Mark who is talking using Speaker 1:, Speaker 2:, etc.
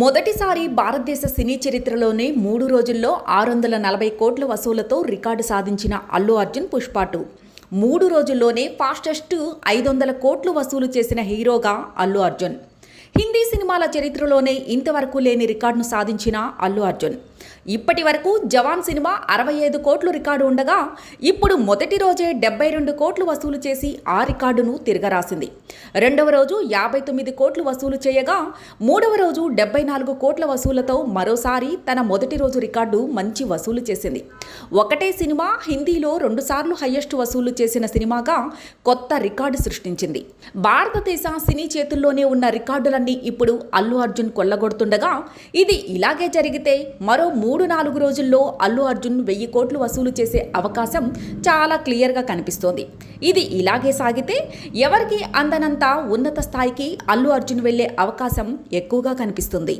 Speaker 1: మొదటిసారి భారతదేశ సినీ చరిత్రలోనే మూడు రోజుల్లో ఆరు వందల నలభై కోట్ల వసూలతో రికార్డు సాధించిన అల్లు అర్జున్ పుష్పాటు. మూడు రోజుల్లోనే ఫాస్టెస్ట్ ఐదు వందల కోట్లు వసూలు చేసిన హీరోగా అల్లు అర్జున్. హిందీ సినిమాల చరిత్రలోనే ఇంతవరకు లేని రికార్డును సాధించిన అల్లు అర్జున్. ఇప్పటి వరకు జవాన్ సినిమా అరవై ఐదు కోట్లు రికార్డు ఉండగా ఇప్పుడు మొదటి రోజే డెబ్బై రెండు కోట్లు వసూలు చేసి ఆ రికార్డును తిరగరాసింది. రెండవ రోజు యాభై తొమ్మిది కోట్లు వసూలు చేయగా మూడవ రోజు డెబ్బై నాలుగు కోట్ల వసూలతో మరోసారి తన మొదటి రోజు రికార్డు మంచి వసూలు చేసింది. ఒకటే సినిమా హిందీలో రెండుసార్లు హయ్యెస్ట్ వసూలు చేసిన సినిమాగా కొత్త రికార్డు సృష్టించింది. భారతదేశ సినీ చేతుల్లోనే ఉన్న రికార్డులన్నీ ఇప్పుడు అల్లు అర్జున్ కొల్లగొడుతుండగా ఇది ఇలాగే జరిగితే మరో మూడు నాలుగు రోజుల్లో అల్లు అర్జున్ వెయ్యి కోట్లు వసూలు చేసే అవకాశం చాలా క్లియర్గా కనిపిస్తోంది. ఇది ఇలాగే సాగితే ఎవరికి అందనంత ఉన్నత స్థాయికి అల్లు అర్జున్ వెళ్ళే అవకాశం ఎక్కువగా కనిపిస్తుంది.